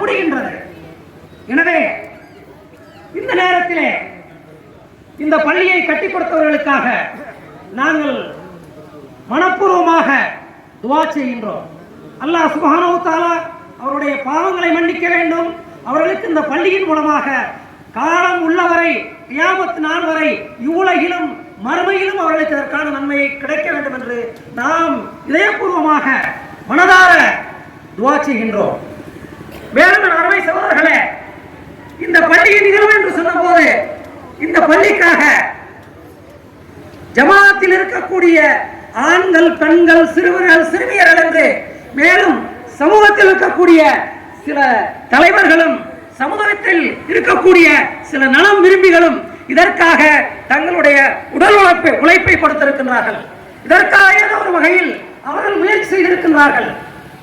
முடிகின்றது எனவே இந்த நேரத்திலே இந்த பள்ளியை கட்டி கொடுத்தவர்களுக்காக நாங்கள் மனப்பூர்வமாக துவா செய்கின்றோம். அல்லாஹ் சுபஹானவு தாலா அவருடைய பாவங்களை மன்னிக்க வேண்டும். அவர்களுக்கு இந்த பள்ளியின் மூலமாக காலம் உள்ளவரை கியாமத் நாள் வரை இவ்வுலகிலும் மறுமையிலும் அவர்களுக்கு இதற்கான நன்மையை கிடைக்க வேண்டும் என்று நாம் இதயபூர்வமாக மனதார துவா செய்கின்றோம். மேலும் என் சகோதரர்களே இந்த பள்ளியின் நிகழ்வு என்று சொன்னபோது இந்த பள்ளிக்காக ஜமாத்தில் இருக்கக்கூடிய ஆண்கள் பெண்கள் சிறுவர்கள் சிறுமியர்கள் என்று மேலும் சமூகத்தில் இருக்கக்கூடிய சில தலைவர்களும் சமுதாயத்தில் இருக்கக்கூடிய சில நலம் விரும்பிகளும் இதற்காக தங்களுடைய உடல் உழைப்பை உழைப்பை கொடுத்திருக்கின்றார்கள். இதற்காக ஏதோ ஒரு வகையில் அவர்கள் முயற்சி செய்திருக்கின்றார்கள்.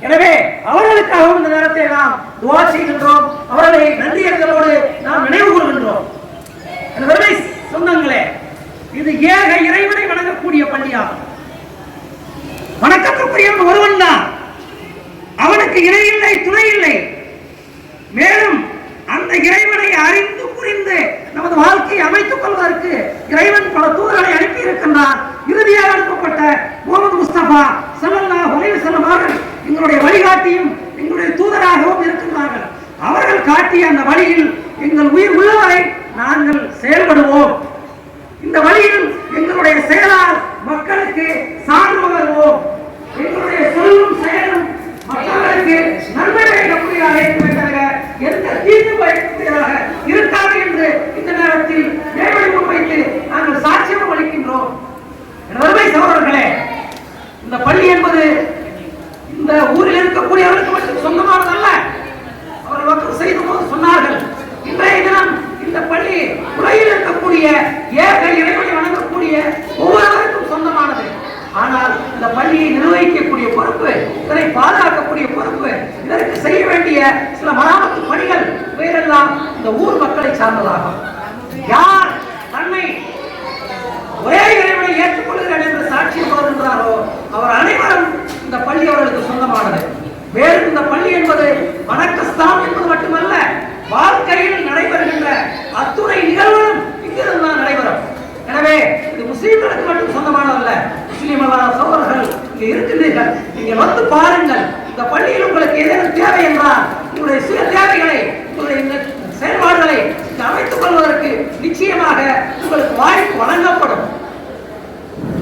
எனவே அவர்களுக்காகவும் இந்த நேரத்தை நாம் துவா செய்கின்றோம். அவர்களை நன்றியர்களோடு நாம் நினைவு கூறுகின்றோம். சொன்னாங்களே இது ஏக இறைவனை வணங்கக்கூடிய பள்ளியாகும். வணக்கத்துக்குரியவன் ஒருவன் தான். அவனுக்கு இணை இல்லை துணை இல்லை. மேலும் அந்த இறைவனை அறிந்து புரிந்து நமது வாழ்க்கையை அமைத்துக் கொள்வதற்கு இறைவன் பல தூதர்களை அனுப்பி இருக்கின்றார் இறுதியாக அனுப்பப்பட்ட முகமது முஸ்தபா செல்லல்லா அலைஹி வஸல்லம் எங்களுடைய வழிகாட்டியும் எங்களுடைய தூதராகவும் இருக்கின்றார்கள். அவர்கள் காட்டிய அந்த வழியில் எங்கள் உயிர் உள்ளவரை நாங்கள் செயல்படுவோம். இந்த வழி எங்களுடைய செயலால் மக்களுக்கு சான்று பகர்வோம் எங்களுடைய சொல்லும் செயலும் மக்களுக்கு நன்மை அளிக்கக்கூடியதாக இருக்குமே தவிர எந்த தீர்வு பயக்கூடியதாக இருக்காது என்று இந்த நேரத்தில் மேம்படி முன்வைத்து நாங்கள் சாட்சியம் அளிக்கின்றோம் எனது அருமை சகோதரர்களே இந்த பள்ளி என்பது இந்த ஊரில் இருக்கக்கூடியவர்களுக்கு மட்டும் சொந்தமானதல்ல. அவர்கள் வக்கம் செய்த போது சொன்னார்கள். இன்றைய தினம் இந்த பள்ளி உலகில் இருக்கக்கூடிய ஏக இறைவனை வணங்கக்கூடிய ஒவ்வொருவருக்கும் சொந்தமானது. ஆனால் இந்த பள்ளியை நிர்வகிக்கக்கூடிய பொறுப்பு இதனை பாதுகாக்கக்கூடிய பொறுப்பு இதற்கு செய்ய வேண்டிய சில மராமத்து பணிகள் வேறெல்லாம் இந்த ஊர் மக்களை சார்ந்ததாகும். யார் தன்னை ஒரே இறைவனை ஏற்றுக்கொள்கிறேன் என்று சாட்சியம் பகிர்கின்றாரோ அவர் அனைவரும் இந்த பள்ளியை மேலும் இந்த பள்ளி என்பது வணக்கஸ்தானம் என்பது மட்டுமல்ல வாழ்க்கையில் நடைபெறுகின்ற அத்துணை நிகழ்வுகளும் இங்கிருந்து தான் நடைபெறும். எனவே இது முஸ்லீம்களுக்கு மட்டும் சொந்தமானதல்ல முஸ்லீம் அல்லாத சோழர்கள் இங்கே இருக்கின்றீர்கள். நீங்கள் வந்து பாருங்கள். இந்த பள்ளியில் உங்களுக்கு ஏதேனும் தேவை என்றால் உங்களுடைய சுய தேவைகளை உங்களுடைய இந்த செயல்பாடுகளை இங்கு அமைத்துக் கொள்வதற்கு நிச்சயமாக உங்களுக்கு வாய்ப்பு வழங்கப்படும்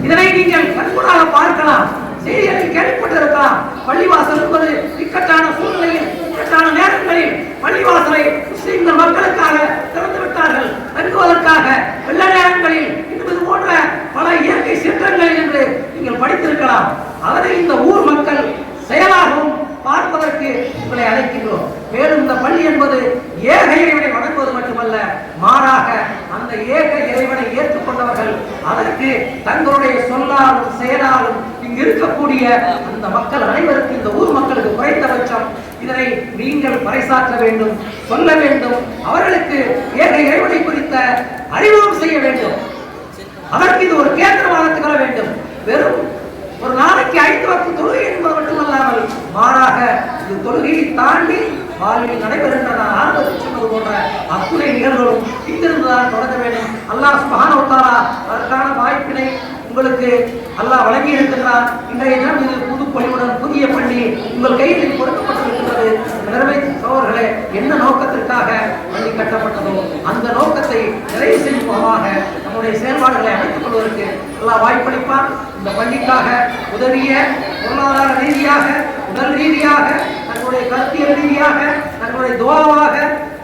இதனை நீங்கள் கண்கூடாக பார்க்கலாம் செய்திகளில் கேள்விப்பட்டிருக்கலாம் பள்ளிவாசல் என்பது இக்கட்டான சூழ்நிலையில் இக்கட்டான நேரங்களில் பள்ளிவாசலை முஸ்லிம்கள் மக்களுக்காக திறந்து விட்டார்கள் தங்குவதற்காக வெள்ள நேரங்களில் இன்னும் இது போன்ற பல இயற்கை சீற்றங்கள் என்று நீங்கள் படித்திருக்கலாம் அதனை இந்த ஊர் மக்கள் செயலாகவும் பார்ப்பதற்கு உங்களை அழைக்கின்றோம் மேலும் இந்த பள்ளி என்பது ஏக இறைவனை வணங்குவது மட்டுமல்ல மாறாக அந்த ஏக இறைவனை ஏற்றுக்கொண்டவர்கள் அதற்கு தங்களுடைய சொல்லாலும் செயலாலும் இங்கு இருக்கக்கூடிய அந்த மக்கள் அனைவருக்கும் இந்த ஊர் மக்களுக்கு குறைந்தபட்சம் இதனை நீங்கள் பறைசாற்ற வேண்டும் சொல்ல வேண்டும். அவர்களுக்கு ஏக இறைவனை குறித்த அறிமுகம் செய்ய வேண்டும். அதற்கு இது ஒரு கேந்திரமாக வர வேண்டும். வெறும் ஒரு நாளைக்கு ஐந்து வக்து தொழுகை என்பது மட்டுமல்லாமல் மாறாக இது தொழுகையை தாண்டி வாழ்வில் நடைபெறுகின்ற நான் சொன்னது போன்ற அத்துணை நிகழ்வுகளும் இங்கிருந்துதான் தொடங்க வேண்டும். அல்லாஹ் சுபஹானஹு வ அதற்கான வாய்ப்பினை உங்களுக்கு அல்லாஹ் வழங்கி இருக்கின்றார் இன்றைய தினம் இது புது பணியுடன் புதிய பள்ளி உங்கள் கையில் கொடுக்கப்பட்டிருக்கிறது கொடுக்கப்பட்டிருக்கின்றது. சோழர்களே என்ன நோக்கத்திற்காக பள்ளி கட்டப்பட்டதோ அந்த நோக்கத்தை நிறைவு செய்யும் முகமாக நம்முடைய செயல்பாடுகளை அமைத்துக் கொள்வதற்கு எல்லாம் வாய்ப்பளிப்பார் இந்த பள்ளிக்காக உதவிய பொருளாதார ரீதியாக உடல் ரீதியாக தங்களுடைய கருத்தியல் ரீதியாக தங்களுடைய துவாவாக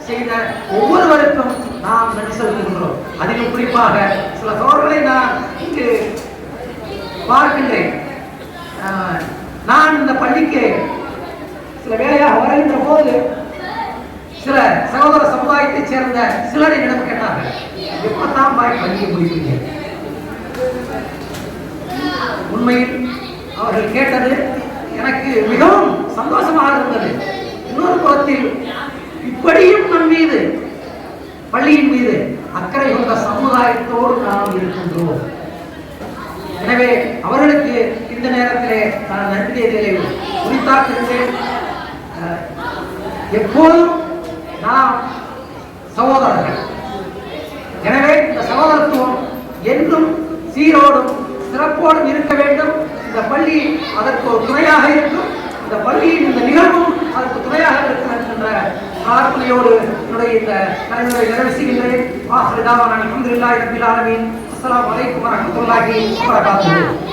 செய்த ஒவ்வொருவருக்கும் நாம் நன்றி செலுத்துகின்றோம். அதிலும் குறிப்பாக சில சோழர்களை நான் இங்கு பார்க்கின்றேன். நான் இந்த பள்ளிக்கு சில வேலையாக வருகின்ற போது சில சகோதர சமுதாயத்தைச் சேர்ந்த சிலர் என்னிடம் கேட்டார்கள். எப்பதான் பாய் பள்ளியை முடிப்பீங்க உண்மையில் அவர்கள் கேட்டது எனக்கு மிகவும் சந்தோஷமாக இருந்தது. இன்னொரு புறத்தில் இப்படியும் நம் மீது பள்ளியின் மீது அக்கறை கொண்ட சமுதாயத்தோடு நாம் இருக்கின்றோம். எனவே அவர்களுக்கு இந்த நேரத்திலே நான் நன்றியை குறித்தாக்குகின்றேன் எப்போதும் நாம் சகோதரர்கள். எனவே இந்த சகோதரத்துவம் என்றும் சீரோடும் சிறப்போடும் இருக்க வேண்டும். இந்த பள்ளி அதற்கு ஒரு துணையாக இருக்கும். இந்த பள்ளியின் இந்த நிகழ்வும் அதற்கு துணையாக இருக்கிறது என்ற பிரார்த்தனையோடு என்னுடைய இந்த தலைவரை நிறைவேற்றுகின்றேன் செய்கின்றேன். ஆசிரியர் அலமதுல்லாஹி ரபில் ஆலமீன். அஸ்ஸலாமு அலைக்கும் வரஹ்மத்துல்லாஹி வபரகாத்துஹு.